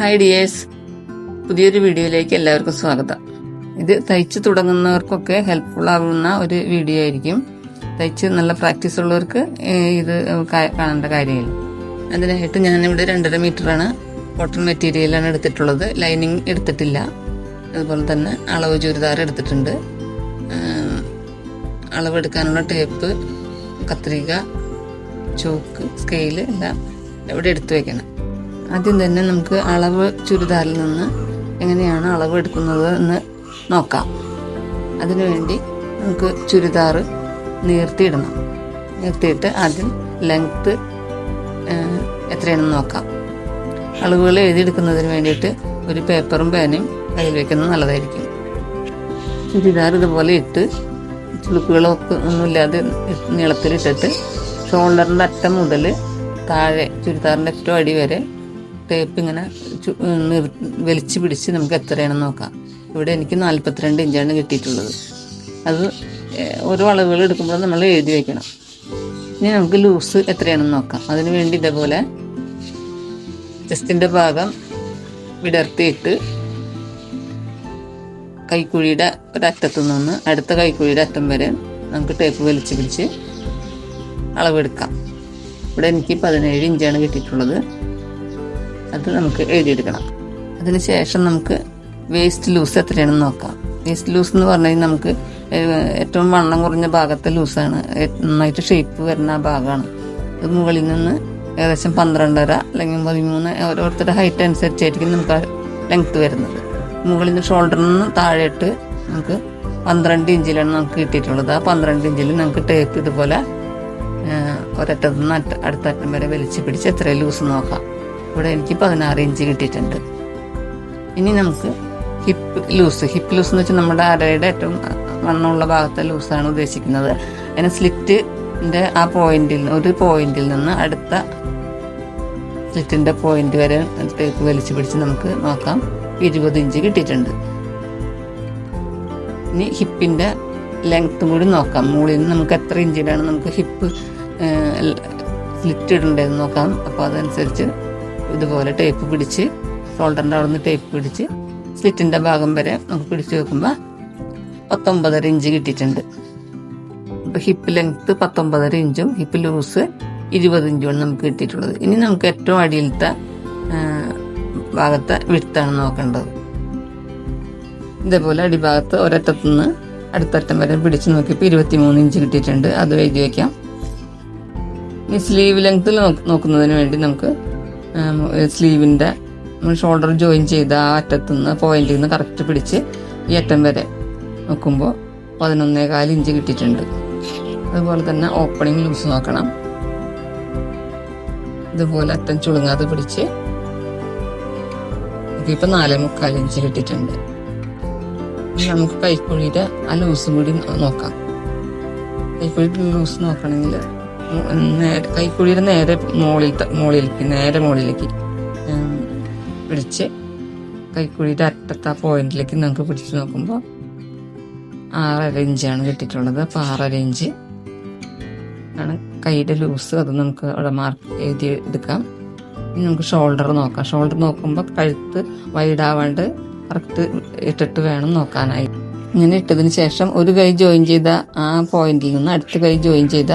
Hi dears പുതിയൊരു വീഡിയോയിലേക്ക് എല്ലാവർക്കും സ്വാഗതം. ഇത് തയ്ച്ച് തുടങ്ങുന്നവർക്കൊക്കെ ഹെൽപ്ഫുൾ ആവുന്ന ഒരു വീഡിയോ ആയിരിക്കും. തയ്ച്ച് നല്ല പ്രാക്ടീസ് ഉള്ളവർക്ക് ഇത് കാണേണ്ട കാര്യമില്ല. അതിനായിട്ട് ഞാനിവിടെ രണ്ടര മീറ്ററാണ് കോട്ടൺ മെറ്റീരിയലാണ് എടുത്തിട്ടുള്ളത്. ലൈനിങ് എടുത്തിട്ടില്ല. അതുപോലെ തന്നെ അളവ് ചുരിദാർ എടുത്തിട്ടുണ്ട്. അളവ് അളവെടുക്കാനുള്ള ടേപ്പ് കത്രിക ചോക്ക് സ്കെയിൽ എല്ലാം ഇവിടെ എടുത്തു വെക്കണം. ആദ്യം തന്നെ നമുക്ക് അളവ് ചുരിദാറിൽ നിന്ന് എങ്ങനെയാണ് അളവ് എടുക്കുന്നത് എന്ന് നോക്കാം. അതിനുവേണ്ടി നമുക്ക് ചുരിദാർ നീർത്തിയിടണം. നീർത്തിയിട്ട് ആദ്യം ലെങ്ത്ത് എത്രയാണെന്ന് നോക്കാം. അളവുകൾ എഴുതിയെടുക്കുന്നതിന് വേണ്ടിയിട്ട് ഒരു പേപ്പറും പേനയും കയ്യിൽ വെക്കുന്നത് നല്ലതായിരിക്കും. ചുരിദാർ ഇതുപോലെ ഇട്ട് ചുളുക്കുകളൊക്കെ ഒന്നുമില്ലാതെ നീളത്തിലിട്ടിട്ട് ഷോൾഡറിന്റെ അറ്റം മുതൽ താഴെ ചുരിദാറിന്റെ ഏറ്റവും അടി വരെ ടേപ്പ് ഇങ്ങനെ വലിച്ചു പിടിച്ച് നമുക്ക് എത്രയാണെന്ന് നോക്കാം. ഇവിടെ എനിക്ക് നാൽപ്പത്തിരണ്ട് ഇഞ്ചാണ് കിട്ടിയിട്ടുള്ളത്. അത് ഓരോ അളവുകൾ എടുക്കുമ്പോൾ നമ്മൾ എഴുതി വയ്ക്കണം ഇനി നമുക്ക് ലൂസ് എത്രയാണെന്ന് നോക്കാം. അതിന് വേണ്ടി ഇതേപോലെ ചെസ്റ്റിന്റെ ഭാഗം വിടർത്തിയിട്ട് കൈക്കുഴിയുടെ ഒരറ്റത്തു നിന്ന് അടുത്ത കൈക്കുഴിയുടെ അറ്റം വരെ നമുക്ക് ടേപ്പ് വലിച്ചു പിടിച്ച് അളവെടുക്കാം. ഇവിടെ എനിക്ക് പതിനേഴ് ഇഞ്ചാണ് കിട്ടിയിട്ടുള്ളത്. അത് നമുക്ക് എഴുതിയെടുക്കണം. അതിന് ശേഷം നമുക്ക് വേസ്റ്റ് ലൂസ് എത്രയാണെന്ന് നോക്കാം. വേസ്റ്റ് ലൂസ് എന്ന് പറഞ്ഞാൽ നമുക്ക് ഏറ്റവും വണ്ണം കുറഞ്ഞ ഭാഗത്തെ ലൂസാണ് നന്നായിട്ട് ഷേപ്പ് വരുന്ന ആ ഭാഗമാണ്. അത് മുകളിൽ നിന്ന് ഏകദേശം പന്ത്രണ്ടര അല്ലെങ്കിൽ പതിമൂന്ന് ഓരോരുത്തരുടെ ഹൈറ്റ് അനുസരിച്ചായിരിക്കും നമുക്ക് ആ ലെങ്ത്ത് വരുന്നത്. മുകളിൽ നിന്ന് ഷോൾഡറിൽ നിന്ന് താഴെയിട്ട് നമുക്ക് പന്ത്രണ്ട് ഇഞ്ചിലാണ് നമുക്ക് കിട്ടിയിട്ടുള്ളത്. ആ പന്ത്രണ്ട് ഇഞ്ചിൽ നമുക്ക് ടേപ്പ് ഇതുപോലെ ഒരറ്റത്ത് നിന്ന് അറ്റ അടുത്ത വരെ വലിച്ചു പിടിച്ച് എത്ര ലൂസ് നോക്കാം. ഇവിടെ എനിക്ക് പതിനാറ് ഇഞ്ച് കിട്ടിയിട്ടുണ്ട്. ഇനി നമുക്ക് ഹിപ്പ് ലൂസ് ഹിപ്പ് ലൂസ് എന്ന് വെച്ചാൽ നമ്മുടെ അരയുടെ ഏറ്റവും വണ്ണമുള്ള ഭാഗത്തെ ലൂസാണ് ഉദ്ദേശിക്കുന്നത്. അതിന് സ്ലിറ്റിന്റെ ആ പോയിന്റിൽ ഒരു പോയിന്റിൽ നിന്ന് അടുത്ത സ്ലിറ്റിന്റെ പോയിന്റ് വരെ ടേപ്പ് വലിച്ചു പിടിച്ച് നമുക്ക് നോക്കാം. ഇരുപത് ഇഞ്ച് കിട്ടിയിട്ടുണ്ട്. ഇനി ഹിപ്പിന്റെ ലെങ്ത്തും കൂടി നോക്കാം. മുകളിൽ നിന്ന് നമുക്ക് എത്ര ഇഞ്ചിലാണ് നമുക്ക് ഹിപ്പ് സ്ലിറ്റ് ഇടേണ്ടതെന്ന് നോക്കാം. അപ്പോൾ അതനുസരിച്ച് ഇതുപോലെ ടേപ്പ് പിടിച്ച് ഷോൾഡറിന്റെ അവിടെ നിന്ന് ടേപ്പ് പിടിച്ച് സ്ലിറ്റിന്റെ ഭാഗം വരെ നമുക്ക് പിടിച്ച് വെക്കുമ്പോൾ പത്തൊമ്പതര ഇഞ്ച് കിട്ടിയിട്ടുണ്ട്. അപ്പോൾ ഹിപ്പ് ലെങ്ത്ത് പത്തൊമ്പതര ഇഞ്ചും ഹിപ്പ് ലൂസ് ഇരുപത് ഇഞ്ചുമാണ് നമുക്ക് കിട്ടിയിട്ടുള്ളത്. ഇനി നമുക്ക് ഏറ്റവും അടിയിലത്തെ ഭാഗത്തെ വിടുത്താണ് നോക്കേണ്ടത്. ഇതേപോലെ അടിഭാഗത്ത് ഒരറ്റത്തു നിന്ന് അടുത്തറ്റം വരെ പിടിച്ച് നോക്കിയപ്പോൾ ഇരുപത്തിമൂന്ന് ഇഞ്ച് കിട്ടിയിട്ടുണ്ട്. അത് എഴുതി വയ്ക്കാം ഇനി സ്ലീവ് ലെങ്ത്തിൽ നോക്കുന്നതിന് വേണ്ടി നമുക്ക് സ്ലീവിന്റെ ഷോൾഡർ ജോയിൻ ചെയ്ത ആ അറ്റത്തു നിന്ന് പോയിന്റിൽ നിന്ന് കറക്റ്റ് പിടിച്ച് ഈ അറ്റം വരെ നോക്കുമ്പോൾ പതിനൊന്നേകാൽ ഇഞ്ച് കിട്ടിയിട്ടുണ്ട്. അതുപോലെ തന്നെ ഓപ്പണിംഗ് ലൂസ് നോക്കണം. ഇതുപോലെ അറ്റം ചുളുങ്ങാതെ പിടിച്ച് ഇതിപ്പോൾ നാലേ മുക്കാൽ ഇഞ്ച് കിട്ടിയിട്ടുണ്ട്. നമുക്ക് കൈക്കുഴിയുടെ ആ ലൂസും കൂടി നോക്കാം. കൈക്കുഴിയുടെ ലൂസ് നോക്കണമെങ്കിൽ കൈക്കുഴിയുടെ നേരെ മുകളിൽ മുകളിലേക്ക് നേരെ മുകളിലേക്ക് പിടിച്ച് കൈക്കുഴിയുടെ അറ്റത്ത് ആ പോയിന്റിലേക്ക് നമുക്ക് പിടിച്ചു നോക്കുമ്പോൾ ആറര ഇഞ്ചാണ് കിട്ടിയിട്ടുള്ളത്. അപ്പോൾ ആറര ഇഞ്ച് ആണ് കൈയുടെ ലൂസ് അത് നമുക്ക് അവിടെ മാർക്ക് എഴുതി എടുക്കാം. ഇനി നമുക്ക് ഷോൾഡർ നോക്കാം. ഷോൾഡർ നോക്കുമ്പോൾ കഴുത്ത് വൈഡാവാണ്ട് കറക്റ്റ് ഇട്ടിട്ട് വേണം നോക്കാനായി. ഇങ്ങനെ ഇട്ടതിന് ശേഷം ഒരു കൈ ജോയിൻ ചെയ്ത ആ പോയിന്റിൽ നിന്ന് അടുത്ത കൈ ജോയിൻ ചെയ്ത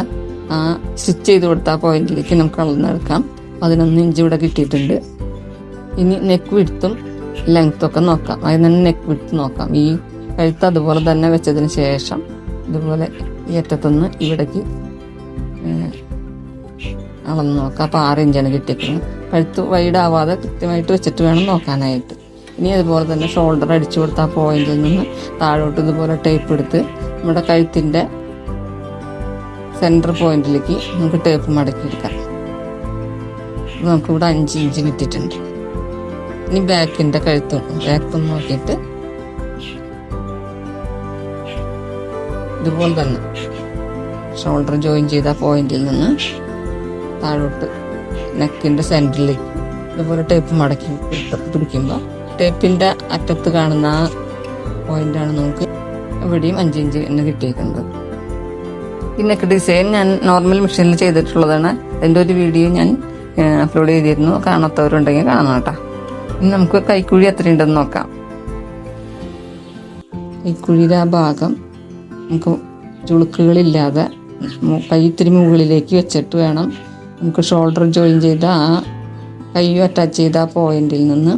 ആ സ്റ്റിച്ച് ചെയ്ത് കൊടുത്ത ആ പോയിന്റിലേക്ക് നമുക്ക് അളന്നെടുക്കാം പതിനൊന്ന് ഇഞ്ച് ഇവിടെ കിട്ടിയിട്ടുണ്ട്. ഇനി നെക്ക് വിടുത്തും ലെങ്ത്തും ഒക്കെ നോക്കാം. അതിൽ തന്നെ നെക്ക് വിടുത്ത് നോക്കാം. ഈ കഴുത്ത് അതുപോലെ തന്നെ വെച്ചതിന് ശേഷം ഇതുപോലെ ഈ അറ്റത്തുനിന്ന് ഇവിടേക്ക് അളന്ന് നോക്കാം. അപ്പോൾ ആറ് ഇഞ്ചാണ് കിട്ടിയിരിക്കുന്നത് കഴുത്ത് വൈഡ് ആവാതെ കൃത്യമായിട്ട് വെച്ചിട്ട് വേണം നോക്കാനായിട്ട്. ഇനി അതുപോലെ തന്നെ ഷോൾഡർ അടിച്ചു കൊടുത്ത ആ പോയിന്റിൽ നിന്ന് താഴോട്ട് ഇതുപോലെ ടേപ്പ് എടുത്ത് നമ്മുടെ കഴുത്തിന്റെ സെന്റർ പോയിന്റിലേക്ക് നമുക്ക് ടേപ്പ് മടക്കിയെടുക്കാം. ഇത് നമുക്കിവിടെ അഞ്ച് ഇഞ്ച് കിട്ടിയിട്ടുണ്ട്. ഇനി ബാക്കിന്റെ കഴുത്തും ബാക്കും നോക്കിയിട്ട് ഇതുപോലെ തന്നെ ഷോൾഡർ ജോയിൻ ചെയ്ത പോയിന്റിൽ നിന്ന് താഴോട്ട് നെക്കിന്റെ സെന്ററിലേക്ക് ഇതുപോലെ ടേപ്പ് മടക്കി പിടിക്കുമ്പോൾ ടേപ്പിന്റെ അറ്റത്ത് കാണുന്ന ആ പോയിന്റാണ് നമുക്ക് എവിടെയും അഞ്ച് ഇഞ്ച് തന്നെ കിട്ടിയിരിക്കുന്നത് ഈ നെക്ക് ഡിസൈൻ ഞാൻ നോർമൽ മെഷീനിൽ ചെയ്തിട്ടുള്ളതാണ്. അതിന്റെ ഒരു വീഡിയോ ഞാൻ അപ്ലോഡ് ചെയ്തിരുന്നു. കാണാത്തവരുണ്ടെങ്കിൽ കാണണം കേട്ടോ. ഇനി നമുക്ക് കൈക്കുഴി എത്രയുണ്ടെന്ന് നോക്കാം. കൈക്കുഴിയുടെ ആ ഭാഗം നമുക്ക് ചുളുക്കുകളില്ലാതെ കൈ ഇത്തിരി മുകളിലേക്ക് വെച്ചിട്ട് വേണം നമുക്ക് ഷോൾഡർ ജോയിൻ ചെയ്ത ആ കൈയും അറ്റാച്ച് ചെയ്ത ആ പോയിന്റിൽ നിന്ന്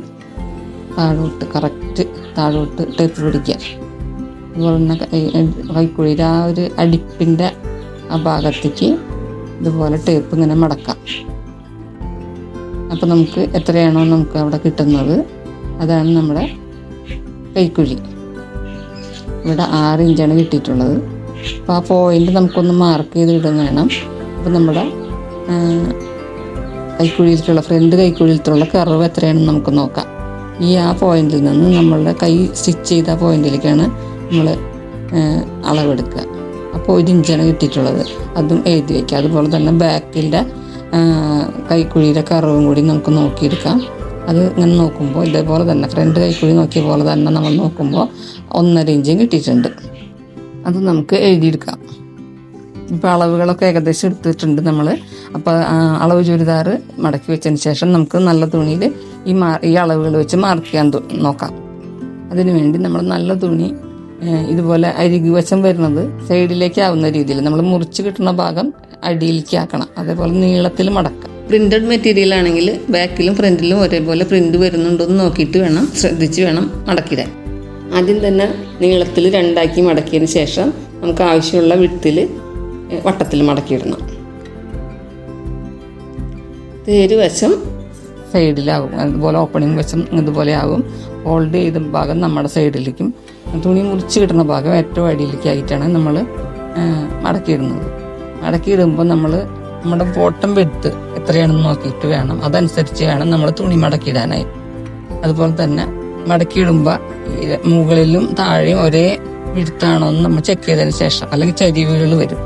താഴോട്ട് കറക്റ്റ് താഴോട്ട് ടേപ്പ് പിടിക്കുക അതുപോലെ തന്നെ കൈ- കൈക്കുഴിയുടെ ആ ഒരു അടിപ്പിന്റെ ആ ഭാഗത്തേക്ക് ഇതുപോലെ ടേപ്പ് ഇങ്ങനെ മടക്കാം. അപ്പോൾ നമുക്ക് എത്രയാണോ നമുക്ക് അവിടെ കിട്ടുന്നത്. അതാണ് നമ്മുടെ കൈക്കുഴി. ഇവിടെ ആറ് ഇഞ്ചാണ് കിട്ടിയിട്ടുള്ളത്. അപ്പോൾ ആ പോയിന്റ് നമുക്കൊന്ന് മാർക്ക് ചെയ്ത് ഇടുന്ന വേണം. അപ്പോൾ നമ്മുടെ കൈക്കുഴിയിലുള്ള ഫ്രണ്ട് കൈക്കുഴിയിലുള്ള കർവ് എത്രയാണെന്ന് നമുക്ക് നോക്കാം. ഈ ആ പോയിന്റിൽ നിന്ന് നമ്മളുടെ കൈ സ്റ്റിച്ച് ചെയ്ത പോയിന്റിലേക്കാണ് നമ്മൾ അളവെടുക്കുക. അപ്പോൾ ഒരു ഇഞ്ചാണ് കിട്ടിയിട്ടുള്ളത്. അതും എഴുതി വയ്ക്കുക അതുപോലെ തന്നെ ബാക്കിന്റെ കൈക്കുഴിയുടെ കറവും കൂടി നമുക്ക് നോക്കിയെടുക്കാം. അത് ഇങ്ങനെ നോക്കുമ്പോൾ ഇതേപോലെ തന്നെ ഫ്രണ്ട് കൈക്കുഴി നോക്കിയ പോലെ തന്നെ നമ്മൾ നോക്കുമ്പോൾ ഒന്നര ഇഞ്ചും കിട്ടിയിട്ടുണ്ട്. അത് നമുക്ക് എഴുതിയെടുക്കാം. ഇപ്പോൾ അളവുകളൊക്കെ ഏകദേശം എടുത്തിട്ടുണ്ട് നമ്മൾ അപ്പോൾ അളവ് ചുരിദാർ മടക്കി വെച്ചതിന് ശേഷം നമുക്ക് നല്ല തുണിയിൽ ഈ മാ ഈ അളവുകൾ വെച്ച് മാർക്ക് ചെയ്യാൻ നോക്കാം. അതിനു വേണ്ടി നമ്മൾ നല്ല തുണി ഇതുപോലെ അരികു വശം വരുന്നത് സൈഡിലേക്ക് ആവുന്ന രീതിയിൽ. നമ്മൾ മുറിച്ച് കിട്ടുന്ന ഭാഗം അടിയിലേക്ക് ആക്കണം. അതേപോലെ നീളത്തിൽ മടക്കാം. പ്രിന്റഡ് മെറ്റീരിയൽ ആണെങ്കിൽ ബാക്കിലും ഫ്രണ്ടിലും ഒരേപോലെ പ്രിന്റ് വരുന്നുണ്ടോ എന്ന് നോക്കിയിട്ട് വേണം ശ്രദ്ധിച്ച് വേണം മടക്കിടാൻ ആദ്യം തന്നെ നീളത്തിൽ രണ്ടാക്കി മടക്കിയതിന് ശേഷം നമുക്ക് ആവശ്യമുള്ള വിട്ടിൽ വട്ടത്തിൽ മടക്കിയിടണം. തേര് വശം? സൈഡിലാകും അതുപോലെ ഓപ്പണിംഗ് വശം ഇതുപോലെ ആകും. ഹോൾഡ് ചെയ്ത ഭാഗം നമ്മുടെ സൈഡിലേക്കും തുണി മുറിച്ച് കിട്ടുന്ന ഭാഗം ഏറ്റവും അടിയിലേക്കായിട്ടാണ് നമ്മൾ മടക്കിയിടുന്നത്. മടക്കിയിടുമ്പോൾ നമ്മൾ നമ്മുടെ ബോട്ടം വെടുത്ത് എത്രയാണെന്ന് നോക്കിയിട്ട് വേണം. അതനുസരിച്ച് വേണം നമ്മൾ തുണി മടക്കിയിടാനായി. അതുപോലെ തന്നെ മടക്കിയിടുമ്പോൾ മുകളിലും താഴെയും ഒരേ വിടുത്താണോ എന്ന് നമ്മൾ ചെക്ക് ചെയ്തതിന് ശേഷം അല്ലെങ്കിൽ ചരിവുകൾ വരും.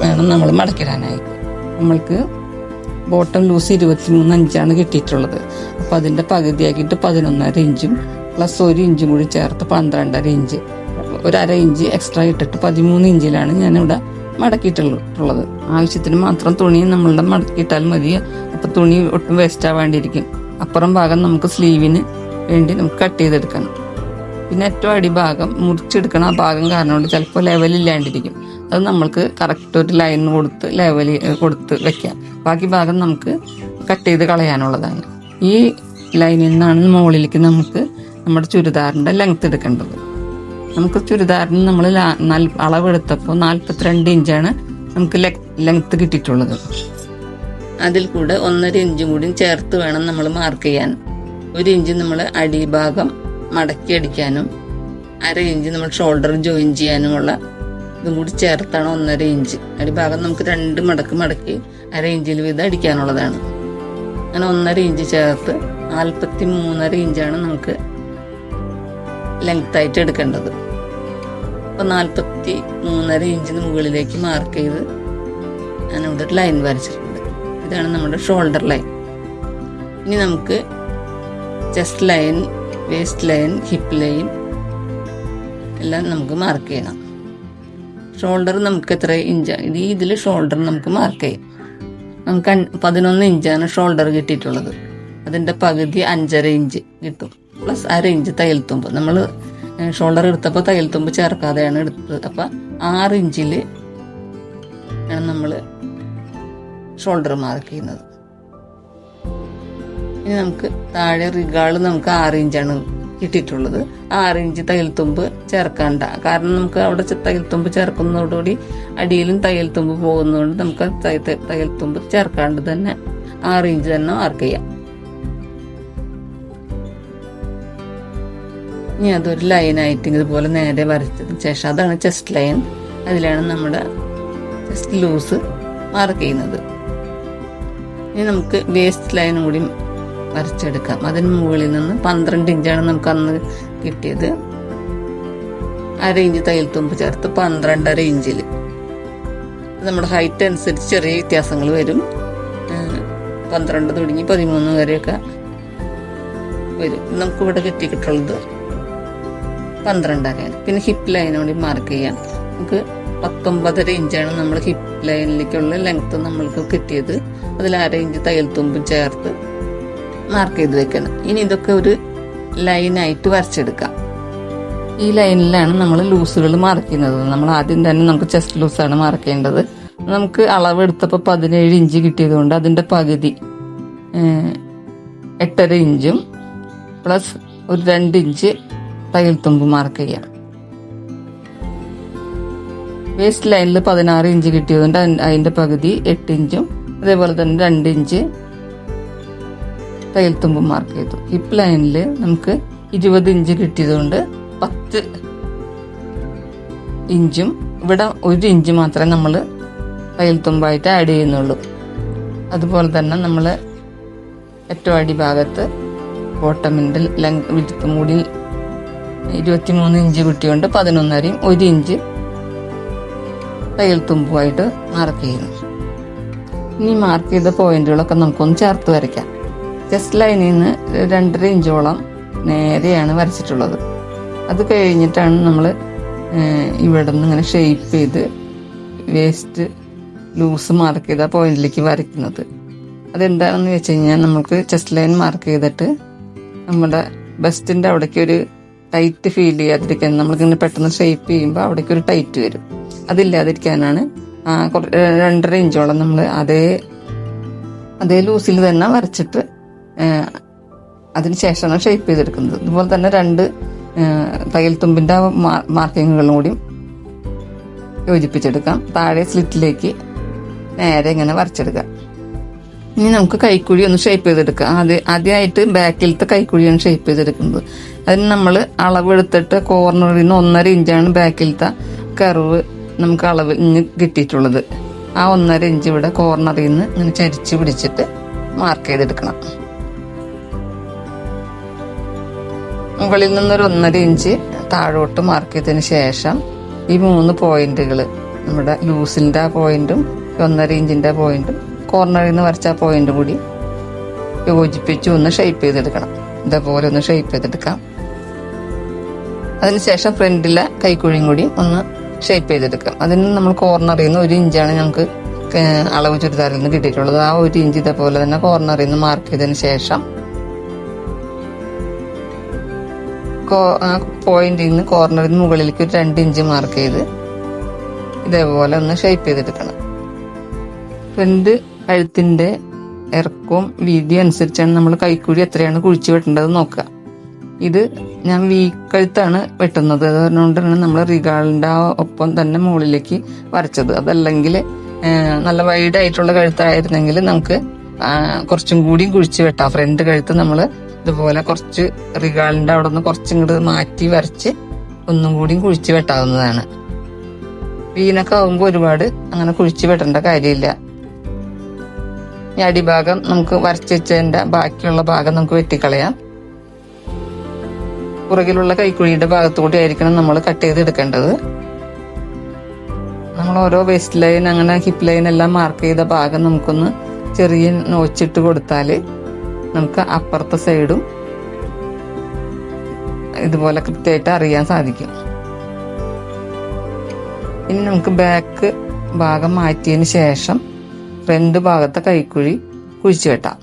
വേണം നമ്മൾ മടക്കിടാനായി നമ്മൾക്ക് ബോട്ടം ലൂസ് ഇരുപത്തി മൂന്ന് അഞ്ചാണ് കിട്ടിയിട്ടുള്ളത്. അപ്പോൾ അതിന്റെ പകുതിയാക്കിയിട്ട് പതിനൊന്നര ഇഞ്ചും പ്ലസ് ഒരു ഇഞ്ചും കൂടി ചേർത്ത് പന്ത്രണ്ടര ഇഞ്ച്. ഒരു അര ഇഞ്ച് എക്സ്ട്രാ ഇട്ടിട്ട് പതിമൂന്ന് ഇഞ്ചിലാണ് ഞാനിവിടെ മടക്കിയിട്ടുള്ളത്. ആവശ്യത്തിന് മാത്രം തുണി നമ്മളുടെ മടക്കിയിട്ടാൽ മതി. അപ്പം തുണി ഒട്ടും വേസ്റ്റ് ആവാണ്ടിരിക്കും. അപ്പുറം ഭാഗം നമുക്ക് സ്ലീവിന് വേണ്ടി നമുക്ക് കട്ട് ചെയ്തെടുക്കണം. പിന്നെ ഏറ്റവും അടിഭാഗം മുറിച്ചെടുക്കണ ആ ഭാഗം കാരണം കൊണ്ട് ചിലപ്പോൾ ലെവലില്ലാണ്ടിരിക്കും അത് നമ്മൾക്ക് കറക്റ്റ് ഒരു ലൈൻ കൊടുത്ത് ലെവൽ കൊടുത്ത് വെക്കാം. ബാക്കി ഭാഗം നമുക്ക് കട്ട് ചെയ്ത് കളയാനുള്ളതാണ്. ഈ ലൈനിൽ നിന്നാണ് മുകളിലേക്ക് നമുക്ക് നമ്മുടെ ചുരിദാറിന്റെ ലെങ്ത് എടുക്കേണ്ടത്. നമുക്ക് ചുരിദാറിന് നമ്മൾ അളവെടുത്തപ്പോൾ നാൽപ്പത്തിരണ്ട് ഇഞ്ചാണ് നമുക്ക് ലെങ്ത് കിട്ടിയിട്ടുള്ളത്. അതിൽ കൂടെ ഒന്നര ഇഞ്ചും കൂടി ചേർത്ത് വേണം നമ്മൾ മാർക്ക് ചെയ്യാൻ. ഒരു ഇഞ്ച് നമ്മൾ അടിഭാഗം മടക്കി അടിക്കാനും അര ഇഞ്ച് നമ്മൾ ഷോൾഡർ ജോയിൻ ചെയ്യാനുമുള്ള ഇതും കൂടി ചേർത്താണ് ഒന്നര ഇഞ്ച്. അടിഭാഗം നമുക്ക് രണ്ട് മടക്ക് മടക്കി അര ഇഞ്ചിൽ വീതം അടിക്കാനുള്ളതാണ്. അങ്ങനെ ഒന്നര ഇഞ്ച് ചേർത്ത് നാൽപ്പത്തി മൂന്നര ഇഞ്ചാണ് നമുക്ക് ലെങ്ത് ആയിട്ട് എടുക്കേണ്ടത്. അപ്പോൾ നാൽപ്പത്തി മൂന്നര ഇഞ്ചിന് മുകളിലേക്ക് മാർക്ക് ചെയ്ത് ഞാനിവിടെ ഒരു ലൈൻ വരച്ചിട്ടുണ്ട്. ഇതാണ് നമ്മുടെ ഷോൾഡർ ലൈൻ ഇനി നമുക്ക് chest line waist line hip line എല്ലാം നമുക്ക് മാർക്ക് ചെയ്യണം. ഷോൾഡർ നമുക്ക് എത്ര ഇഞ്ചാണ് ഇത് ഇതിൽ ഷോൾഡർ നമുക്ക് മാർക്ക് ചെയ്യാം. നമുക്ക് പതിനൊന്ന് ഇഞ്ചാണ് ഷോൾഡർ കിട്ടിയിട്ടുള്ളത്. അതിന്റെ പകുതി അഞ്ചര ഇഞ്ച് കിട്ടും. പ്ലസ് ആ ഇഞ്ച് തയ്യൽ നമ്മൾ ഷോൾഡർ എടുത്തപ്പോൾ തയ്യൽ തുമ്പ് ചേർക്കാതെയാണ് എടുത്തത്. അപ്പം ആറ് ഇഞ്ചിൽ ആണ് നമ്മൾ ഷോൾഡർ മാർക്ക് ചെയ്യുന്നത്. ഇനി നമുക്ക് താഴെ റിഗാൾ നമുക്ക് ആറ് ഇഞ്ചാണ് കിട്ടിയിട്ടുള്ളത്. ആറ് ഇഞ്ച് തയ്യൽ ചേർക്കണ്ട. കാരണം നമുക്ക് അവിടെ തയ്യൽത്തുമ്പ് തയ്യൽ തുമ്പ് ചേർക്കുന്നതോടുകൂടി അടിയിലും തയ്യൽ തുമ്പ് പോകുന്നതുകൊണ്ട് നമുക്ക് തയ്യൽത്തുമ്പ് തയ്യ- തയ്യൽ തുമ്പ് ചേർക്കാണ്ട് തന്നെ ആറ് ഇഞ്ച് തന്നെ മാർക്ക് ചെയ്യാം. ഇനി അതൊരു ലൈനായിട്ട് ഇതുപോലെ നേരെ വരച്ചതിന് ശേഷം അതാണ് ചെസ്റ്റ് ലൈൻ അതിലാണ് നമ്മുടെ ചെസ്റ്റ് ലൂസ് മാർക്ക് ചെയ്യുന്നത്. ഇനി നമുക്ക് വേസ്റ്റ് ലൈൻ കൂടി വരച്ചെടുക്കാം. അതിന് മുകളിൽ നിന്ന് പന്ത്രണ്ട് ഇഞ്ചാണ് നമുക്ക് അന്ന് കിട്ടിയത്. അര ഇഞ്ച് തയ്യൽ തുമ്പ് ചേർത്ത് പന്ത്രണ്ടര ഇഞ്ചിൽ നമ്മുടെ ഹൈറ്റ് അനുസരിച്ച് ചെറിയ വ്യത്യാസങ്ങൾ വരും. പന്ത്രണ്ട് തുടങ്ങി പതിമൂന്ന് വരെയൊക്കെ വരും. നമുക്കിവിടെ കിട്ടിയിട്ടുള്ളത് പന്ത്രണ്ടരയാണ്. പിന്നെ ഹിപ്പ് ലൈൻ കൂടി മാർക്ക് ചെയ്യാം. നമുക്ക് പത്തൊമ്പതര ഇഞ്ചാണ് നമ്മൾ ഹിപ്പ് ലൈനിലേക്കുള്ള ലെങ്ത്ത് നമ്മൾക്ക് കിട്ടിയത്. അതിൽ അര ഇഞ്ച് തയ്യൽ തുമ്പും ചേർത്ത് മാർക്ക് ചെയ്ത് വെക്കണം. ഇനി ഇതൊക്കെ ഒരു ലൈനായിട്ട് വരച്ചെടുക്കാം. ഈ ലൈനിലാണ് നമ്മൾ ലൂസുകൾ മാർക്ക് ചെയ്യുന്നത്. നമ്മൾ ആദ്യം തന്നെ നമുക്ക് ചെസ്റ്റ് ലൂസാണ് മാർക്ക് ചെയ്യേണ്ടത്. നമുക്ക് അളവ് എടുത്തപ്പോൾ പതിനേഴ് ഇഞ്ച് കിട്ടിയതുകൊണ്ട് അതിന്റെ പകുതി എട്ടര ഇഞ്ചും പ്ലസ് ഒരു രണ്ട് ഇഞ്ച് തയ്യൽ തുമ്പ് മാർക്ക് ചെയ്യാം. വേസ്റ്റ് ലൈനിൽ പതിനാറ് ഇഞ്ച് കിട്ടിയതുകൊണ്ട് അതിന്റെ പകുതി എട്ട് ഇഞ്ചും അതേപോലെ തന്നെ രണ്ട് ഇഞ്ച് തയ്യൽ തുമ്പ് മാർക്ക് ചെയ്തു. ഹിപ്പ് ലൈനിൽ നമുക്ക് ഇരുപത് ഇഞ്ച് കിട്ടിയതുകൊണ്ട് പത്ത് ഇഞ്ചും ഇവിടെ ഒരു ഇഞ്ച് മാത്രമേ നമ്മൾ തയ്യൽ തുമ്പായിട്ട് ആഡ് ചെയ്യുന്നുള്ളൂ. അതുപോലെ തന്നെ നമ്മൾ ഏറ്റവും അടിഭാഗത്ത് ബോട്ടമിന്റെ ലെങ് വിടുത്തും കൂടി ഇരുപത്തിമൂന്ന് ഇഞ്ച് കുട്ടിയുണ്ട് പതിനൊന്നരയും ഒരു ഇഞ്ച് തയ്യൽ തുമ്പുമായിട്ട് മാർക്ക് ചെയ്യുന്നു. ഇനി മാർക്ക് ചെയ്ത പോയിന്റുകളൊക്കെ നമുക്കൊന്ന് ചേർത്ത് വരയ്ക്കാം. ജസ്റ്റ് ലൈനിൽ നിന്ന് രണ്ടര ഇഞ്ചോളം നേരെയാണ് വരച്ചിട്ടുള്ളത്. അത് കഴിഞ്ഞിട്ടാണ് നമ്മൾ ഇവിടെ നിന്ന് ഇങ്ങനെ ഷേപ്പ് ചെയ്ത് വേസ്റ്റ് ലൂസ് മാർക്ക് ചെയ്ത പോയിന്റിലേക്ക് വരയ്ക്കുന്നത്. അതെന്താണെന്ന് വെച്ച് കഴിഞ്ഞാൽ നമുക്ക് ചെസ്റ്റ് ലൈൻ മാർക്ക് ചെയ്തിട്ട് നമ്മുടെ ബെസ്റ്റിന്റെ അവിടേക്ക് ഒരു ടൈറ്റ് ഫീൽ ചെയ്യാതിരിക്കാൻ നമ്മളിങ്ങനെ പെട്ടെന്ന് ഷേപ്പ് ചെയ്യുമ്പോൾ അവിടേക്ക് ഒരു ടൈറ്റ് വരും. അതില്ലാതിരിക്കാനാണ് രണ്ടര ഇഞ്ചോളം നമ്മൾ അതേ അതേ ലൂസിൽ തന്നെ വരച്ചിട്ട് അതിന് ശേഷമാണ് ഷേപ്പ് ചെയ്തെടുക്കുന്നത്. അതുപോലെ തന്നെ രണ്ട് തയ്യൽ തുമ്പിന്റെ മാർക്കിങ്ങുകളും കൂടി യോജിപ്പിച്ചെടുക്കാം. താഴെ സ്ലിറ്റിലേക്ക് നേരെ ഇങ്ങനെ വരച്ചെടുക്കാം. ഇനി നമുക്ക് കൈക്കുഴി ഒന്ന് ഷേപ്പ് ചെയ്തെടുക്കാം. ആദ്യം ആദ്യമായിട്ട് ബാക്കിലത്തെ കൈക്കുഴിയാണ് ഷേപ്പ് ചെയ്തെടുക്കുന്നത്. അതിന് നമ്മൾ അളവെടുത്തിട്ട് കോർണറിൽ നിന്ന് ഒന്നര ഇഞ്ചാണ് ബാക്കിലത്തെ കർവ് നമുക്ക് അളവ് ഇന്ന് കിട്ടിയിട്ടുള്ളത്. ആ ഒന്നര ഇഞ്ച് ഇവിടെ കോർണറിൽ നിന്ന് ഇങ്ങനെ ചരിച്ച് പിടിച്ചിട്ട് മാർക്ക് ചെയ്തെടുക്കണം. മുകളിൽ നിന്നൊരു ഒന്നര ഇഞ്ച് താഴോട്ട് മാർക്ക് ചെയ്തതിന് ശേഷം ഈ മൂന്ന് പോയിന്റുകൾ നമ്മുടെ ലൂസിന്റെ ആ പോയിന്റും ഒന്നര ഇഞ്ചിന്റെ പോയിന്റും കോർണറിൽ നിന്ന് വരച്ച പോയിന്റും കൂടി. യോജിപ്പിച്ച് ഒന്ന് ഷേപ്പ് ചെയ്തെടുക്കണം. ഇതേപോലെ ഒന്ന് ഷേപ്പ് ചെയ്തെടുക്കാം. അതിനുശേഷം ഫ്രണ്ടിലെ കൈക്കുഴിയും കൂടി ഒന്ന് ഷേപ്പ് ചെയ്തെടുക്കാം. അതിന് നമ്മൾ കോർണറിൽ നിന്ന് ഒരു ഇഞ്ചാണ് ഞങ്ങൾക്ക് അളവ് ചുരിദാറിൽ നിന്ന് കിട്ടിയിട്ടുള്ളത്. ആ ഒരു ഇഞ്ച് ഇതേപോലെ തന്നെ കോർണറിൽ നിന്ന് മാർക്ക് ചെയ്തതിന് ശേഷം പോയിന്റിൽ നിന്ന് കോർണറിൽ നിന്ന് മുകളിലേക്ക് ഒരു രണ്ട് ഇഞ്ച് മാർക്ക് ചെയ്ത് ഇതേപോലെ ഒന്ന് ഷേപ്പ് ചെയ്തെടുക്കണം. ഫ്രണ്ട് കഴുത്തിന്റെ ഇറക്കവും വീതി അനുസരിച്ചാണ് നമ്മൾ കൈക്കുഴി എത്രയാണ് കുഴിച്ചു വെട്ടേണ്ടത് നോക്കുക. ഇത് ഞാൻ വീ കഴുത്താണ് വെട്ടുന്നത്. അത് പറഞ്ഞുകൊണ്ടാണ് നമ്മൾ റിഗാളിന്റെ ഒപ്പം തന്നെ മുകളിലേക്ക് വരച്ചത്. അതല്ലെങ്കിൽ നല്ല വൈഡ് ആയിട്ടുള്ള കഴുത്തായിരുന്നെങ്കിൽ നമുക്ക് കുറച്ചും കൂടിയും കുഴിച്ച് വെട്ടാം. ഫ്രണ്ട് കഴുത്ത് നമ്മൾ ഇതുപോലെ കുറച്ച് റിഗാളിന്റെ അവിടെ നിന്ന് കുറച്ചും കൂടി മാറ്റി വരച്ച് ഒന്നും കൂടിയും കുഴിച്ച് വെട്ടാവുന്നതാണ്. വീനൊക്കെ ആകുമ്പോൾ ഒരുപാട് അങ്ങനെ കുഴിച്ച് വെട്ടേണ്ട കാര്യമില്ല. ഈ അടിഭാഗം നമുക്ക് വരച്ച് വെച്ചതിന്റെ ബാക്കിയുള്ള ഭാഗം നമുക്ക് വെട്ടിക്കളയാം. പുറകിലുള്ള കൈക്കുഴിയുടെ ഭാഗത്തുകൂടി ആയിരിക്കണം നമ്മൾ കട്ട് ചെയ്ത് എടുക്കേണ്ടത് നമ്മൾ ഓരോ വേസ്റ്റ് ലൈൻ അങ്ങനെ ഹിപ്പ് ലൈൻ എല്ലാം മാർക്ക് ചെയ്ത ഭാഗം നമുക്കൊന്ന് ചെറിയ നോച്ചിട്ട് കൊടുത്താൽ നമുക്ക് അപ്പുറത്തെ സൈഡും ഇതുപോലെ കൃത്യമായിട്ട് അറിയാൻ സാധിക്കും. ഇനി നമുക്ക് ബാക്ക് ഭാഗം മാറ്റിയതിന് ശേഷം ഫ്രണ്ട് ഭാഗത്തെ കൈക്കുഴി കുഴിച്ചു വെട്ടാം.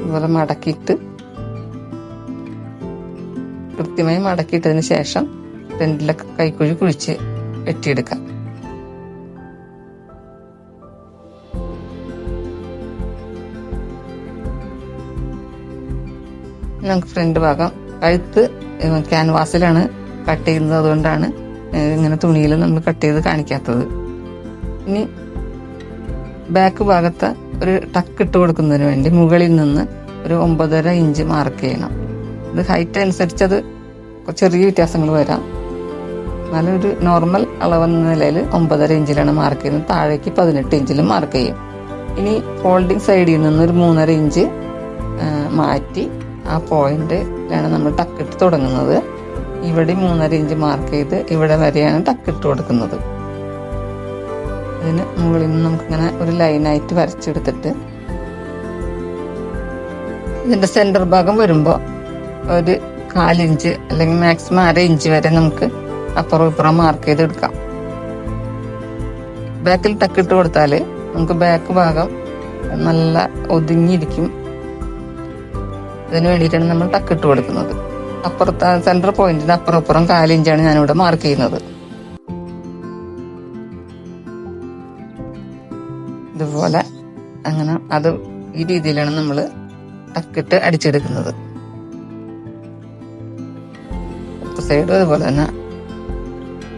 ഇതുപോലെ മടക്കിയിട്ട് കൃത്യമായി മടക്കിയിട്ടതിന് ശേഷം രണ്ടിലെ കൈക്കുഴി കുഴിച്ച് വെട്ടിയെടുക്കാം. നമുക്ക് ഫ്രണ്ട് ഭാഗം കഴുത്ത് ക്യാൻവാസിലാണ് കട്ട് ചെയ്യുന്നത് അതുകൊണ്ടാണ് ഇങ്ങനെ തുണിയിൽ നമ്മൾ കട്ട് ചെയ്ത് കാണിക്കാത്തത്. ഇനി ബാക്ക് ഭാഗത്ത് ഒരു ടക്ക് ഇട്ട് കൊടുക്കുന്നതിന് വേണ്ടി മുകളിൽ നിന്ന് ഒരു ഒമ്പതര ഇഞ്ച് മാർക്ക് ചെയ്യണം. ഇത് ഹൈറ്റ് അനുസരിച്ച് അത് ചെറിയ വ്യത്യാസങ്ങൾ വരാം. എന്നാലും ഒരു നോർമൽ അളവെന്ന നിലയിൽ ഒമ്പതര ഇഞ്ചിലാണ് മാർക്ക് ചെയ്യുന്നത്. താഴേക്ക് പതിനെട്ട് ഇഞ്ചിലും മാർക്ക് ചെയ്യും. ഇനി ഫോൾഡിങ് സൈഡിൽ നിന്ന് ഒരു മൂന്നര ഇഞ്ച് മാറ്റി ആ പോയിന്റിലാണ് നമ്മൾ ടക്കിട്ട് തുടങ്ങുന്നത്. ഇവിടെ മൂന്നര ഇഞ്ച് മാർക്ക് ചെയ്ത് ഇവിടെ വരെയാണ് ടക്കിട്ട് കൊടുക്കുന്നത്. അതിന് മുകളിൽ നിന്ന് നമുക്കിങ്ങനെ ഒരു ലൈനായിട്ട് വരച്ചെടുത്തിട്ട് ഇതിന്റെ സെന്റർ ഭാഗം വരുമ്പോൾ ഒരു കാലിഞ്ച് അല്ലെങ്കിൽ മാക്സിമം അര ഇഞ്ച് വരെ നമുക്ക് അപ്പുറം ഇപ്പുറം മാർക്ക് ചെയ്തെടുക്കാം. ബാക്കിൽ ടക്കിട്ട് കൊടുത്താൽ നമുക്ക് ബാക്ക് ഭാഗം നല്ല ഒതുങ്ങിയിരിക്കും. ഇതിന് വേണ്ടിയിട്ടാണ് നമ്മൾ തക്കിട്ട് കൊടുക്കുന്നത്. അപ്പുറത്ത് സെൻട്രൽ പോയിന്റിന് അപ്പുറം അപ്പുറം കാലിഞ്ചാണ് ഞാനിവിടെ മാർക്ക് ചെയ്യുന്നത്. ഇതുപോലെ അങ്ങനെ അത് ഈ രീതിയിലാണ് നമ്മൾ ടക്കിട്ട് അടിച്ചെടുക്കുന്നത്. സൈഡും അതുപോലെ തന്നെ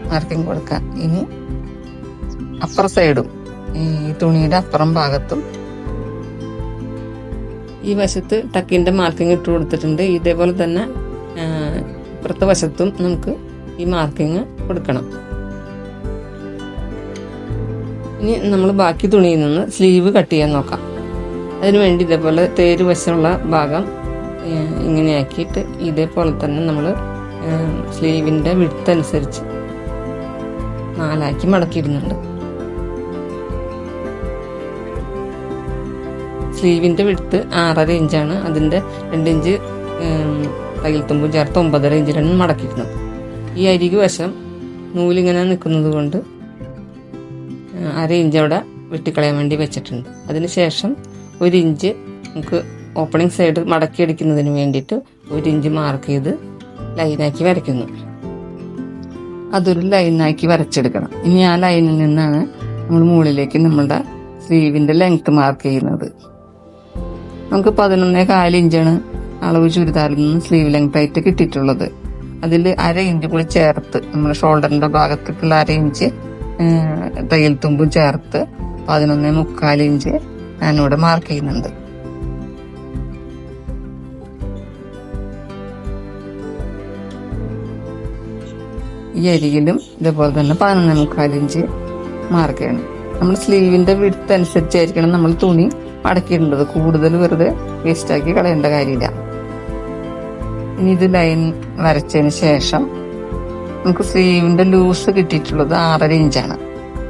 മാർക്കിംഗ് കൊടുക്കാം. ഇനി അപ്പുറ സൈഡും ഈ തുണിയുടെ അപ്പുറം ഭാഗത്തും ഈ വശത്ത് ടക്കിന്റെ മാർക്കിംഗ് ഇട്ട് കൊടുത്തിട്ടുണ്ട്. ഇതേപോലെ തന്നെ ഇപ്പുറത്തെ വശത്തും നമുക്ക് ഈ മാർക്കിംഗ് കൊടുക്കണം. ഇനി നമ്മൾ ബാക്കി തുണിയിൽ നിന്ന് സ്ലീവ് കട്ട് ചെയ്യാൻ നോക്കാം. അതിനു വേണ്ടി ഇതേപോലെ തേര് വശമുള്ള ഭാഗം ഇങ്ങനെയാക്കിയിട്ട് ഇതേപോലെ തന്നെ നമ്മൾ സ്ലീവിന്റെ വിടുത്തനുസരിച്ച് നാലാക്കി മടക്കിയിടുന്നുണ്ട്. സ്ലീവിന്റെ വിടുത്ത് ആറര ഇഞ്ചാണ്. അതിന്റെ രണ്ട് ഇഞ്ച് തയ്യൽ തുമ്പും ചേർത്ത് ഒമ്പതര ഇഞ്ചിലാണ് മടക്കിയിരുന്നത്. ഈ അരികു വശം നൂലിങ്ങനെ നിൽക്കുന്നത് കൊണ്ട് അര ഇഞ്ച് അവിടെ വെട്ടിക്കളയാൻ വേണ്ടി വെച്ചിട്ടുണ്ട്. അതിനുശേഷം ഒരു ഇഞ്ച് നമുക്ക് ഓപ്പണിംഗ് സൈഡ് മടക്കിയെടുക്കുന്നതിന് വേണ്ടിയിട്ട് ഒരു ഇഞ്ച് മാർക്ക് ചെയ്ത് ലൈനാക്കി വരയ്ക്കുന്നു. അതൊരു ലൈനാക്കി വരച്ചെടുക്കണം. ഇനി ആ ലൈനിൽ നിന്നാണ് നമ്മൾ മുകളിലേക്ക് നമ്മളുടെ സ്ലീവിന്റെ ലെങ്ത് മാർക്ക് ചെയ്യുന്നത്. നമുക്ക് പതിനൊന്നേ കാൽ ഇഞ്ചാണ് അളവ് ചുരിദാറിൽ നിന്ന് സ്ലീവ് ലെങ്ത് ആയിട്ട് കിട്ടിയിട്ടുള്ളത്. അതിൽ അര ഇഞ്ച് കൂടി ചേർത്ത് നമ്മൾ ഷോൾഡറിന്റെ ഭാഗത്തേക്കുള്ള അര ഇഞ്ച് തയ്യൽ തുമ്പും ചേർത്ത് പതിനൊന്നേ മുക്കാൽ ഇഞ്ച് ഞാനിവിടെ മാർക്ക് ചെയ്യുന്നുണ്ട്. ഈ അരികിലും ഇതേപോലെ തന്നെ പതിനൊന്നേ മുക്കാൽ ഇഞ്ച് മാർക്ക് ചെയ്യണം. നമ്മൾ സ്ലീവിന്റെ വിടുത്ത് അനുസരിച്ചായിരിക്കണം നമ്മൾ തുണി മടക്കിയിടേണ്ടത് കൂടുതൽ വെറുതെ വേസ്റ്റാക്കി കളയേണ്ട കാര്യമില്ല. ഇനി ഇത് ലൈൻ വരച്ചതിന് ശേഷം നമുക്ക് സ്ലീവിന്റെ ലൂസ് കിട്ടിയിട്ടുള്ളത് ആറര ഇഞ്ചാണ്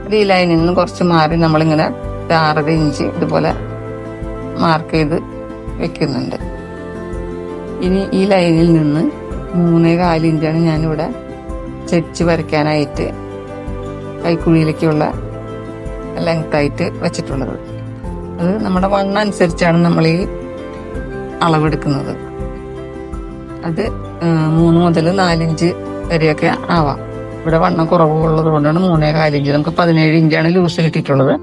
അത് ഈ ലൈനിൽ നിന്ന് കുറച്ച് മാറി നമ്മളിങ്ങനെ ആറര ഇഞ്ച് ഇതുപോലെ മാർക്ക് ചെയ്ത് വെക്കുന്നുണ്ട്. ഇനി ഈ ലൈനിൽ നിന്ന് മൂന്നേ കാൽ ഇഞ്ചാണ് ഞാനിവിടെ ചെച്ച് വരയ്ക്കാനായിട്ട് കൈക്കുഴിയിലേക്കുള്ള ലെങ്ത് ആയിട്ട് വെച്ചിട്ടുള്ളത്. അത് നമ്മുടെ വണ്ണം അനുസരിച്ചാണ് നമ്മൾ ഈ അളവെടുക്കുന്നത്. അത് മൂന്ന് മുതൽ നാലിഞ്ച് വരെയൊക്കെ ആവാം. ഇവിടെ വണ്ണം കുറവുള്ളത് കൊണ്ടാണ് മൂന്നേ കാലിഞ്ച്. നമുക്ക് പതിനേഴ് ഇഞ്ചാണ് ലൂസ് കിട്ടിയിട്ടുള്ളത്.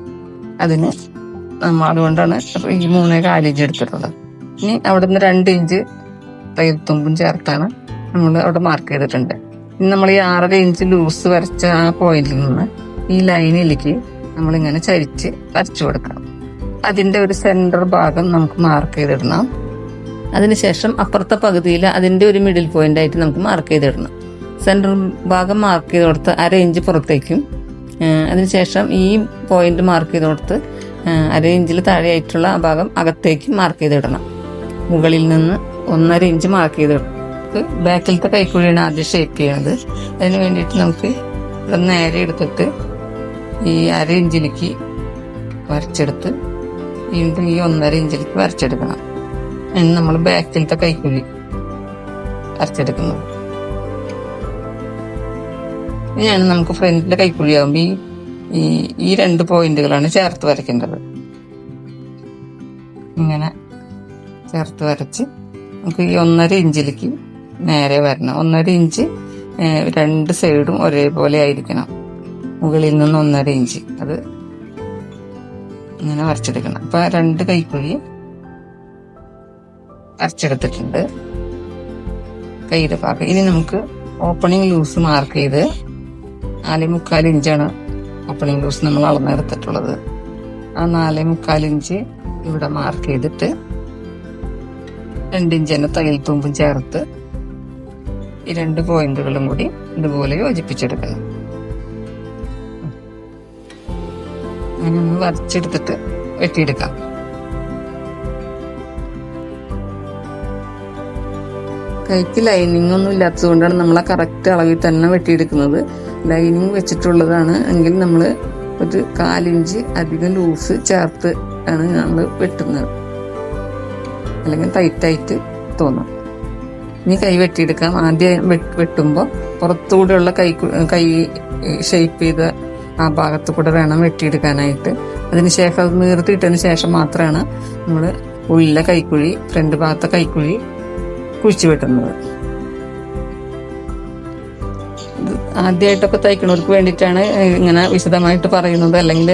അതിന് നമ്മൾ അതുകൊണ്ടാണ് ഈ മൂന്നേ കാലിഞ്ച് എടുത്തിട്ടുള്ളത്. ഇനി അവിടെ നിന്ന് രണ്ട് ഇഞ്ച് തയ്യൽത്തുമ്പും ചേർത്താണ് നമ്മൾ അവിടെ മാർക്ക് ചെയ്തിട്ടുണ്ട്. ഇനി നമ്മൾ ഈ ആറര ഇഞ്ച് ലൂസ് വരച്ച ആ പോയിന്റിൽ നിന്ന് ഈ ലൈനിലേക്ക് നമ്മളിങ്ങനെ ചരിച്ച് വരച്ചു കൊടുക്കണം. അതിന്റെ ഒരു സെന്റർ ഭാഗം നമുക്ക് മാർക്ക് ചെയ്തിടണം. അതിനുശേഷം അപ്പുറത്തെ പകുതിയിൽ അതിന്റെ ഒരു മിഡിൽ പോയിന്റ് ആയിട്ട് നമുക്ക് മാർക്ക് ചെയ്തിടണം. സെന്റർ ഭാഗം മാർക്ക് ചെയ്ത് കൊടുത്ത് അര ഇഞ്ച് പുറത്തേക്കും. അതിനുശേഷം ഈ പോയിന്റ് മാർക്ക് ചെയ്ത് കൊടുത്ത് അര ഇഞ്ചിൽ താഴെയായിട്ടുള്ള ആ ഭാഗം അകത്തേക്കും മാർക്ക് ചെയ്തിടണം. മുകളിൽ നിന്ന് ഒന്നര ഇഞ്ച് മാർക്ക് നമുക്ക് ബാക്കിലത്തെ കൈക്കുഴിയാണ് ആദ്യം ഷേപ്പ് ചെയ്യുന്നത് അതിന് വേണ്ടിയിട്ട് നമുക്ക് നേരെ എടുത്തിട്ട് ഈ അര ഇഞ്ചിലേക്ക് വരച്ചെടുത്ത് വീണ്ടും ഈ ഒന്നര ഇഞ്ചിലേക്ക് വരച്ചെടുക്കണം. ഇനി നമ്മൾ ബാക്കിലത്തെ കൈക്കുഴി വരച്ചെടുക്കുന്നത്. ഇനിയാണ് നമുക്ക് ഫ്രണ്ടിലെ കൈക്കുഴിയാകുമ്പോൾ ഈ ഈ ഈ രണ്ട് പോയിന്റുകളാണ് ചേർത്ത് വരയ്ക്കേണ്ടത്. ഇങ്ങനെ ചേർത്ത് വരച്ച് നമുക്ക് ഈ ഒന്നര ഇഞ്ചിലേക്ക് നേരെ വരണം. ഒന്നര ഇഞ്ച് രണ്ട് സൈഡും ഒരേപോലെ ആയിരിക്കണം. മുകളിൽ നിന്ന് ഒന്നര ഇഞ്ച്. അത് ഇങ്ങനെ വരച്ചെടുക്കണം. അപ്പൊ രണ്ട് കൈക്കുഴി അരച്ചെടുത്തിട്ടുണ്ട് കൈയുടെ ഭാഗം ഇനി നമുക്ക് ഓപ്പണിംഗ് ലൂസ് മാർക്ക് ചെയ്ത് നാലേ മുക്കാൽ ഇഞ്ചാണ് ഓപ്പണിംഗ് ലൂസ് നമ്മൾ അളന്നെടുത്തിട്ടുള്ളത്. ആ നാലേ മുക്കാൽ ഇഞ്ച് ഇവിടെ മാർക്ക് ചെയ്തിട്ട് രണ്ടിഞ്ച് തന്നെ തയ്യൽ തുമ്പും ചേർത്ത് ഈ രണ്ട് പോയിന്റുകളും കൂടി ഇതുപോലെ യോജിപ്പിച്ചെടുക്കണം ഒന്ന് വരച്ചെടുത്തിട്ട് വെട്ടിയെടുക്കാം. കൈക്ക് ലൈനിങ് ഒന്നും ഇല്ലാത്തതുകൊണ്ടാണ് നമ്മൾ ആ കറക്റ്റ് അളവിൽ തന്നെ വെട്ടിയെടുക്കുന്നത്. ലൈനിങ് വെച്ചിട്ടുള്ളതാണ് എങ്കിൽ നമ്മൾ ഒരു കാലിഞ്ച് അധികം ലൂസ് ചേർത്ത് ആണ് നമ്മൾ വെട്ടുന്നത്. അല്ലെങ്കിൽ ടൈറ്റായിട്ട് തോന്നും. ഇനി കൈ വെട്ടിയെടുക്കാം. ആദ്യം വെട്ടുമ്പോൾ പുറത്തുകൂടെയുള്ള കൈ കൈ ഷേപ്പ് ചെയ്ത ആ ഭാഗത്ത് കൂടെ വേണം വെട്ടിയെടുക്കാനായിട്ട്. അതിനുശേഷം അത് നീർത്തിയിട്ടതിന് ശേഷം മാത്രമാണ് നമ്മൾ ഉള്ളിലെ കൈക്കുഴി ഫ്രണ്ട് ഭാഗത്തെ കൈക്കുഴി കുഴിച്ചു വെട്ടുന്നത്. ആദ്യമായിട്ടൊക്കെ തയ്ക്കുന്നവർക്ക് വേണ്ടിയിട്ടാണ് ഇങ്ങനെ വിശദമായിട്ട് പറയുന്നത്. അല്ലെങ്കിൽ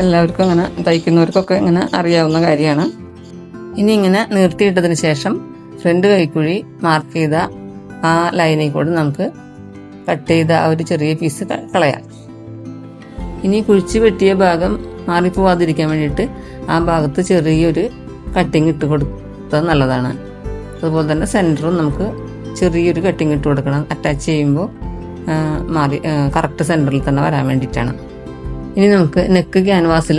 എല്ലാവർക്കും അങ്ങനെ തയ്ക്കുന്നവർക്കൊക്കെ ഇങ്ങനെ അറിയാവുന്ന കാര്യമാണ്. ഇനി ഇങ്ങനെ നിർത്തിയിട്ടതിന് ശേഷം ഫ്രണ്ട് കൈക്കുഴി മാർക്ക് ചെയ്ത ആ ലൈനിൽ കൂടെ നമുക്ക് കട്ട് ചെയ്ത ആ ഒരു ചെറിയ പീസ് കളയാം. ഇനി കുഴിച്ച് വെട്ടിയ ഭാഗം മാറിപ്പോവാതിരിക്കാൻ വേണ്ടിയിട്ട് ആ ഭാഗത്ത് ചെറിയൊരു കട്ടിങ് ഇട്ട് കൊടുത്തത് നല്ലതാണ്. അതുപോലെ തന്നെ സെന്ററും നമുക്ക് ചെറിയൊരു കട്ടിങ് ഇട്ട് കൊടുക്കണം. അറ്റാച്ച് ചെയ്യുമ്പോൾ മാറി കറക്റ്റ് സെന്ററിൽ തന്നെ വരാൻ വേണ്ടിയിട്ടാണ്. ഇനി നമുക്ക് നെക്ക് ക്യാൻവാസിൽ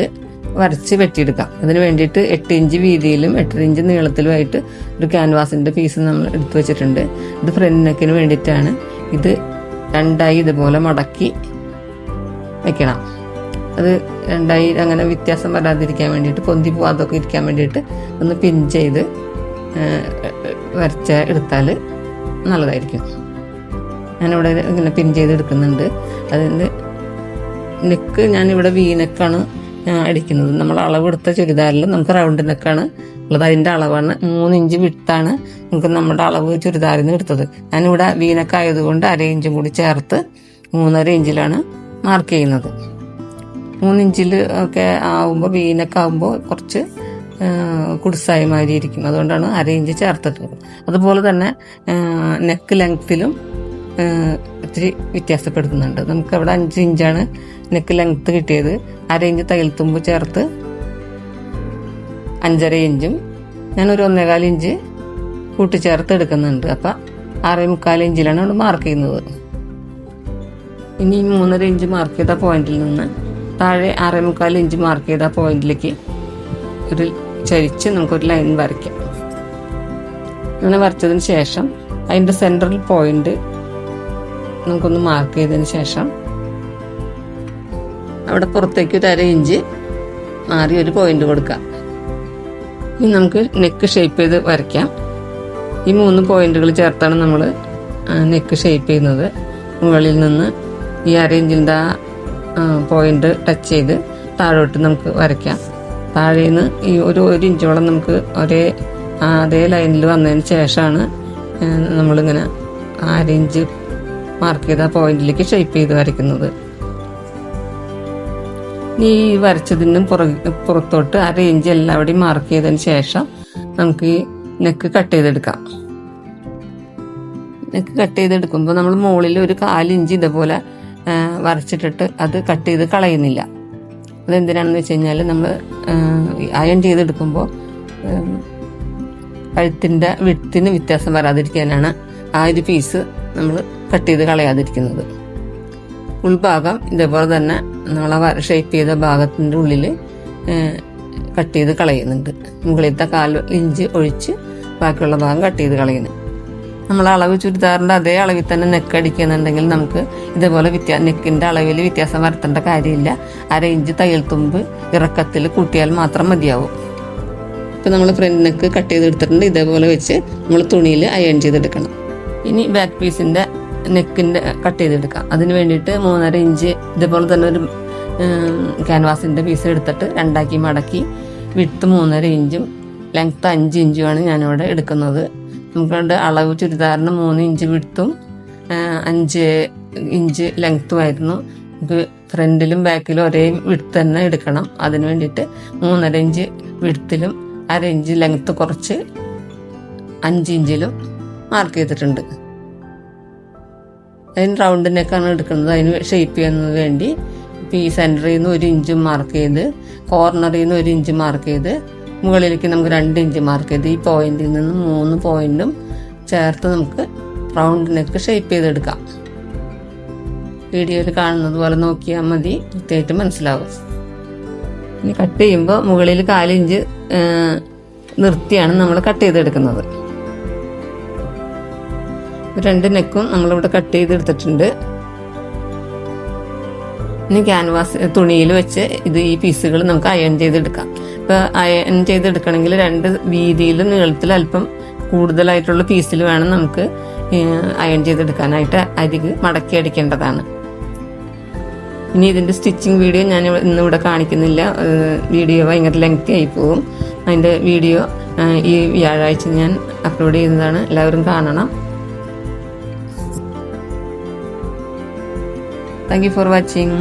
വരച്ച് വെട്ടിയെടുക്കാം. അതിന് വേണ്ടിയിട്ട് എട്ട് ഇഞ്ച് വീതിയിലും എട്ടര ഇഞ്ച് നീളത്തിലുമായിട്ട് ഒരു ക്യാൻവാസിന്റെ പീസ് നമ്മൾ എടുത്തു വെച്ചിട്ടുണ്ട്. ഇത് ഫ്രണ്ട് നെക്കിന് വേണ്ടിയിട്ടാണ്. ഇത് രണ്ടായി ഇതുപോലെ മടക്കി വെക്കണം. അത് രണ്ടായി അങ്ങനെ വ്യത്യാസം വരാതിരിക്കാൻ വേണ്ടിയിട്ട് പൊന്തി പോവാതൊക്കെ ഇരിക്കാൻ വേണ്ടിയിട്ട് ഒന്ന് പിൻ ചെയ്ത് വരച്ച എടുത്താൽ നല്ലതായിരിക്കും. ഞാനിവിടെ ഇങ്ങനെ പിൻ ചെയ്ത് എടുക്കുന്നുണ്ട്. അതിന്റെ നെക്ക് ഞാനിവിടെ വി നെക്കാണ് അടിക്കുന്നത്. നമ്മൾ അളവെടുത്ത ചുരിദാറിൽ നമുക്ക് റൗണ്ട് നെക്കാണ് ഉള്ളത്. അതിന്റെ അളവാണ് മൂന്ന് ഇഞ്ച് വിട്ടാണ് നമുക്ക് നമ്മുടെ അളവ് ചുരിദാറിൽ നിന്ന് എടുത്തത്. ഞാനിവിടെ വീനക്കായതുകൊണ്ട് അര ഇഞ്ചും കൂടി ചേർത്ത് മൂന്നര ഇഞ്ചിലാണ് മാർക്ക് ചെയ്യുന്നത്. മൂന്നിഞ്ചിൽ ഒക്കെ ആവുമ്പോൾ വീനൊക്കെ ആവുമ്പോൾ കുറച്ച് കുടിസായ മാതിരി ഇരിക്കും. അതുകൊണ്ടാണ് അര ഇഞ്ച് ചേർത്തിട്ടുള്ളത്. അതുപോലെ തന്നെ നെക്ക് ലെങ്ത്തിലും ഇത്തിരി വ്യത്യാസപ്പെടുത്തുന്നുണ്ട്. നമുക്ക് അവിടെ അഞ്ച് ഇഞ്ചാണ് നെക്ക് ലെങ്ത്ത് കിട്ടിയത്. അര ഇഞ്ച് തയ്യൽ ചേർത്ത് അഞ്ചര ഇഞ്ചും ഞാനൊരു ഒന്നേകാൽ ഇഞ്ച് കൂട്ടിച്ചേർത്ത് എടുക്കുന്നുണ്ട്. അപ്പം ആറേ മുക്കാൽ ഇഞ്ചിലാണ് അവിടെ മാർക്ക് ചെയ്യുന്നത്. ഇനി മൂന്നര ഇഞ്ച് മാർക്ക് ചെയ്ത പോയിന്റിൽ നിന്ന്. താഴെ ആറേ മുക്കാൽ ഇഞ്ച് മാർക്ക് ചെയ്ത പോയിന്റിലേക്ക് ഒരു ചരിച്ച് നമുക്കൊരു ലൈൻ വരയ്ക്കാം. അങ്ങനെ വരച്ചതിന് ശേഷം അതിന്റെ സെൻട്രൽ പോയിന്റ് നമുക്കൊന്ന് മാർക്ക് ചെയ്തതിന് ശേഷം അവിടെ പുറത്തേക്ക് ഒരു അര ഇഞ്ച് മാറി ഒരു പോയിന്റ് കൊടുക്കാം. ഇനി നമുക്ക് നെക്ക് ഷേപ്പ് ചെയ്ത് വരയ്ക്കാം. ഈ മൂന്ന് പോയിന്റുകൾ ചേർത്താണ് നമ്മൾ നെക്ക് ഷേപ്പ് ചെയ്യുന്നത്. മുകളിൽ നിന്ന് ഈ അരഞ്ചിന്റെ ആ പോയിന്റ് ടച്ച് ചെയ്ത് താഴോട്ട് നമുക്ക് വരയ്ക്കാം. താഴെ നിന്ന് ഈ ഒരു ഒരു ഇഞ്ചോളം നമുക്ക് ഒരേ അതേ ലൈനിൽ വന്നതിന് ശേഷമാണ് നമ്മളിങ്ങനെ ആ ഇഞ്ച് മാർക്ക് ചെയ്ത പോയിന്റിലേക്ക് ഷേപ്പ് ചെയ്ത് വരയ്ക്കുന്നത്. ഈ വരച്ചതിനും പുറകെ പുറത്തോട്ട് അര ഇഞ്ച് എല്ലാവിടെയും മാർക്ക് ചെയ്തതിന് ശേഷം നമുക്ക് ഈ നെക്ക് കട്ട് ചെയ്തെടുക്കാം. നെക്ക് കട്ട് ചെയ്തെടുക്കുമ്പോൾ നമ്മൾ മുകളിൽ ഒരു കാലിഞ്ച് ഇതുപോലെ വരച്ചിട്ടിട്ട് അത് കട്ട് ചെയ്ത് കളയുന്നില്ല. അതെന്തിനാണെന്ന് വെച്ച് കഴിഞ്ഞാൽ നമ്മൾ അയൺ ചെയ്തെടുക്കുമ്പോൾ കഴുത്തിന്റെ വിത്തിന് വ്യത്യാസം വരാതിരിക്കാനാണ് ആ ഒരു പീസ് നമ്മൾ കട്ട് ചെയ്ത് കളയാതിരിക്കുന്നത്. ഉൾഭാഗം ഇതേപോലെ തന്നെ നമ്മളെ ഷേപ്പ് ചെയ്ത ഭാഗത്തിന്റെ ഉള്ളിൽ കട്ട് ചെയ്ത് കളയുന്നുണ്ട്. മുകളിലത്തെ കാൽ ഇഞ്ച് ഒഴിച്ച് ബാക്കിയുള്ള ഭാഗം കട്ട് ചെയ്ത് കളയുന്നു. നമ്മൾ അളവ് ചുരിദാറിന്റെ അതേ അളവിൽ തന്നെ നെക്ക് അടിക്കുന്നുണ്ടെങ്കിൽ നമുക്ക് ഇതേപോലെ വ്യത്യാ നെക്കിന്റെ അളവിൽ വ്യത്യാസം വരുത്തേണ്ട കാര്യമില്ല. അര ഇഞ്ച് തയ്യൽ തുമ്പ് ഇറക്കത്തിൽ കൂട്ടിയാൽ മാത്രം മതിയാവും. ഇപ്പം നമ്മൾ ഫ്രണ്ട് നെക്ക് കട്ട് ചെയ്തെടുത്തിട്ടുണ്ട്. ഇതേപോലെ വെച്ച് നമ്മൾ തുണിയിൽ അയൺ ചെയ്തെടുക്കണം. ഇനി ബാക്ക് പീസിന്റെ നെക്കിന്റെ കട്ട് ചെയ്തെടുക്കാം. അതിന് വേണ്ടിയിട്ട് മൂന്നര ഇഞ്ച് ഇതേപോലെ തന്നെ ഒരു ക്യാൻവാസിന്റെ പീസ് എടുത്തിട്ട് രണ്ടാക്കി മടക്കി വിട്ട് മൂന്നര ഇഞ്ചും ലെങ്ത്ത് അഞ്ച് ഇഞ്ചുമാണ് ഞാനിവിടെ എടുക്കുന്നത്. നമുക്കുണ്ട് അളവ് ചുരിദാറിന് മൂന്ന് ഇഞ്ച് വിടുത്തും അഞ്ച് ഇഞ്ച് ലെങ്ത്തും ആയിരുന്നു. നമുക്ക് ഫ്രണ്ടിലും ബാക്കിലും ഒരേ വിടുത്ത് തന്നെ എടുക്കണം. അതിന് വേണ്ടിയിട്ട് മൂന്നര ഇഞ്ച് വിടുത്തിലും അര ഇഞ്ച് ലെങ്ത്ത് കുറച്ച് അഞ്ച് ഇഞ്ചിലും മാർക്ക് ചെയ്തിട്ടുണ്ട്. അതിന് റൗണ്ട് എടുക്കുന്നത്. അതിന് ഷേപ്പ് ചെയ്യുന്നതിന് വേണ്ടി ഇപ്പം ഈ സെന്ററിൽ നിന്ന് ഒരു ഇഞ്ച് മാർക്ക് ചെയ്ത് കോർണറിൽ നിന്ന് ഒരു ഇഞ്ച് മാർക്ക് ചെയ്ത് മുകളിലേക്ക് നമുക്ക് രണ്ട് ഇഞ്ച് മാർക്ക് ചെയ്ത് ഈ പോയിന്റിൽ നിന്ന് മൂന്ന് പോയിന്റും ചേർത്ത് നമുക്ക് റൗണ്ട് നെക്ക് ഷേപ്പ് ചെയ്തെടുക്കാം. വീഡിയോയിൽ കാണുന്നത് പോലെ നോക്കിയാൽ മതി. കൃത്യമായിട്ട് മനസ്സിലാവും. ഇനി കട്ട് ചെയ്യുമ്പോൾ മുകളിൽ കാലിഞ്ച് നിർത്തിയാണ് നമ്മൾ കട്ട് ചെയ്തെടുക്കുന്നത്. രണ്ട് നെക്കും നമ്മളിവിടെ കട്ട് ചെയ്തെടുത്തിട്ടുണ്ട്. ഇനി ക്യാൻവാസ് തുണിയിൽ വെച്ച് ഇത് ഈ പീസുകൾ നമുക്ക് അയൺ ചെയ്തെടുക്കാം. ഇപ്പോൾ അയൺ ചെയ്തെടുക്കണമെങ്കിൽ രണ്ട് വീതിയിൽ നീളത്തിൽ അല്പം കൂടുതലായിട്ടുള്ള പീസിൽ വേണം നമുക്ക് അയൺ ചെയ്തെടുക്കാനായിട്ട് അരിക് മടക്കി അടിക്കേണ്ടതാണ്. ഇനി ഇതിന്റെ സ്റ്റിച്ചിങ് വീഡിയോ ഞാൻ ഇന്നിവിടെ കാണിക്കുന്നില്ല. ഏഹ് വീഡിയോ ഭയങ്കര ലെങ്തി ആയി പോകും. അതിന്റെ വീഡിയോ ഈ വ്യാഴാഴ്ച ഞാൻ അപ്ലോഡ് ചെയ്യുന്നതാണ്. എല്ലാവരും കാണണം. Thank you for watching